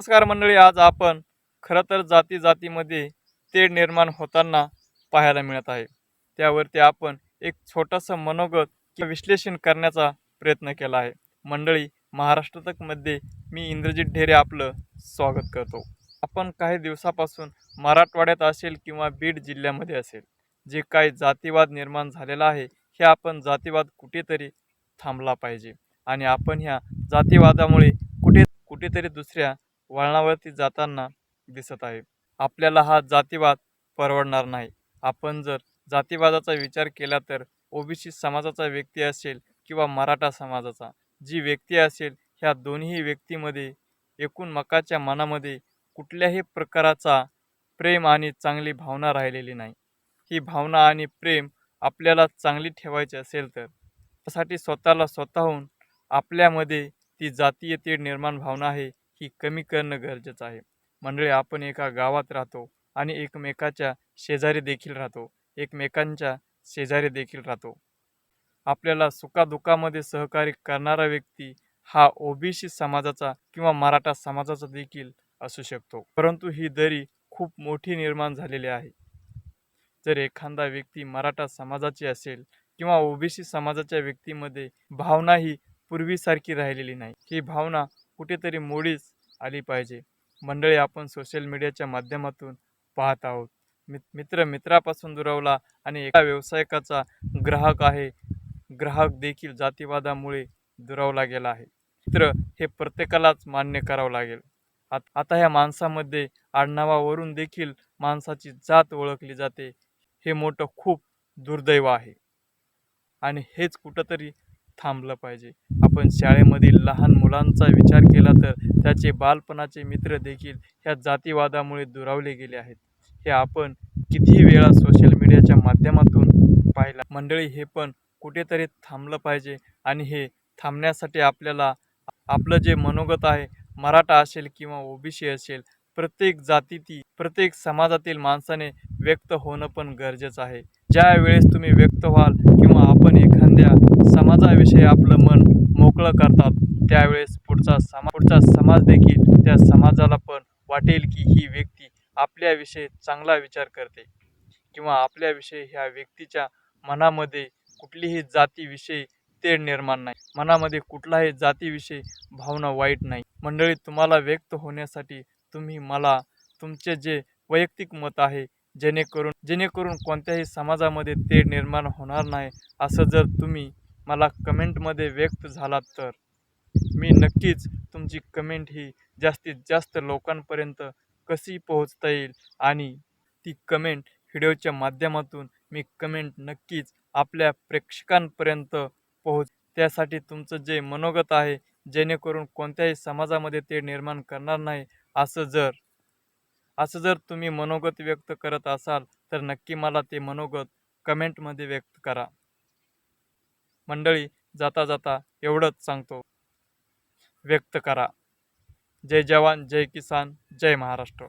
नमस्कार मंडळी आज आपण खरं तर जाती जातीमध्ये तेढ निर्माण होताना पाहायला मिळत आहे. त्यावरती आपण एक छोटंसं मनोगत किंवा विश्लेषण करण्याचा प्रयत्न केला आहे. मंडळी महाराष्ट्रतकमध्ये मी इंद्रजित ढेरे आपलं स्वागत करतो. आपण काही दिवसापासून मराठवाड्यात असेल किंवा बीड जिल्ह्यामध्ये असेल जे काही जातीवाद निर्माण झालेला आहे हे आपण जातीवाद कुठेतरी थांबला पाहिजे. आणि आपण ह्या जातीवादामुळे कुठे कुठेतरी दुसऱ्या वळणावरती जाताना दिसत आहे. आपल्याला हा जातीवाद परवडणार नाही. आपण जर जातीवादाचा विचार केला तर ओबीसी समाजाचा व्यक्ती असेल किंवा मराठा समाजाचा जी व्यक्ती असेल ह्या दोन्ही व्यक्तीमध्ये एकूण मकाच्या मनामध्ये कुठल्याही प्रकाराचा प्रेम आणि चांगली भावना राहिलेली नाही. ही भावना आणि प्रेम आपल्याला चांगली ठेवायची असेल तर. त्यासाठी स्वतःला स्वतःहून आपल्यामध्ये ती जातीय तेढ निर्माण भावना आहे. ही कमी करणं गरजेचं आहे. मंडळी आपण एका गावात राहतो आणि एकमेकाच्या शेजारी देखील राहतो. एकमेकांच्या शेजारी देखील राहतो. आपल्याला सुखादुःखामध्ये सहकार्य करणारा व्यक्ती हा ओबीसी समाजाचा किंवा मराठा समाजाचा देखील असू शकतो. परंतु ही दरी खूप मोठी निर्माण झालेली आहे. जर एखादा व्यक्ती मराठा समाजाची असेल किंवा ओबीसी समाजाच्या व्यक्तीमध्ये भावना ही पूर्वीसारखी राहिलेली नाही. ही भावना कुठेतरी मोडीच आली पाहिजे. मंडळी आपण सोशल मीडियाच्या माध्यमातून पाहत आहोत. मित मित्र मित्रापासून दुरावला आणि एका व्यावसायिकाचा ग्राहक आहे. ग्राहक देखील जातीवादामुळे दुरावला गेला आहे. मित्र हे प्रत्येकालाच मान्य करावं लागेल. आत आता ह्या माणसामध्ये आडनावावरून देखील माणसाची जात ओळखली जाते. हे मोठं खूप दुर्दैव आहे. आणि हेच कुठंतरी थांबलं पाहिजे. आपण शाळेमधील लहान मुलांचा विचार केला तर त्याचे बालपणाचे मित्र देखील ह्या जातीवादामुळे दुरावले गेले आहेत. हे आपण किती वेळा सोशल मीडियाच्या माध्यमातून पाहिला. मंडळी हे पण कुठेतरी थांबलं पाहिजे आणि हे थांबण्यासाठी आपल्याला आपलं जे मनोगत आहे मराठा असेल किंवा ओबीसी असेल प्रत्येक जातीतील प्रत्येक समाजातील माणसाने व्यक्त होणं पण गरजेचं आहे. ज्या वेळेस तुम्ही व्यक्त व्हाल किंवा आपण एखाद्या समाजाविषयी आपलं मन मोकळं करतात त्यावेळेस पुढचा समा पुढचा समाज देखील त्या समाजाला पण वाटेल की ही व्यक्ती आपल्याविषयी चांगला विचार करते. किंवा आपल्याविषयी ह्या व्यक्तीच्या मनामध्ये कुठलीही जातीविषयी तेढ निर्माण नाही. मनामध्ये कुठलाही जातीविषयी भावना वाईट नाही. मंडळी तुम्हाला व्यक्त होण्यासाठी तुम्ही मला तुमचे जे वैयक्तिक मत आहे जेणेकरून जेणेकरून कोणत्याही समाजामध्ये ते निर्माण होणार नाही असं जर तुम्ही मला कमेंटमध्ये व्यक्त झालात तर. मी नक्कीच तुमची कमेंट ही जास्तीत जास्त लोकांपर्यंत कशी पोहोचता येईल आणि ती कमेंट व्हिडिओच्या माध्यमातून मी कमेंट नक्कीच आपल्या प्रेक्षकांपर्यंत पोहोच त्यासाठी तुमचं जे मनोगत आहे जेणेकरून कोणत्याही समाजामध्ये ते निर्माण करणार नाही असं जर असं जर तुम्ही मनोगत व्यक्त करत असाल तर नक्की मला ते मनोगत कमेंटमध्ये व्यक्त करा. मंडळी जाता जाता एवढंच सांगतो. व्यक्त करा. जय जवान जय किसान जय महाराष्ट्र.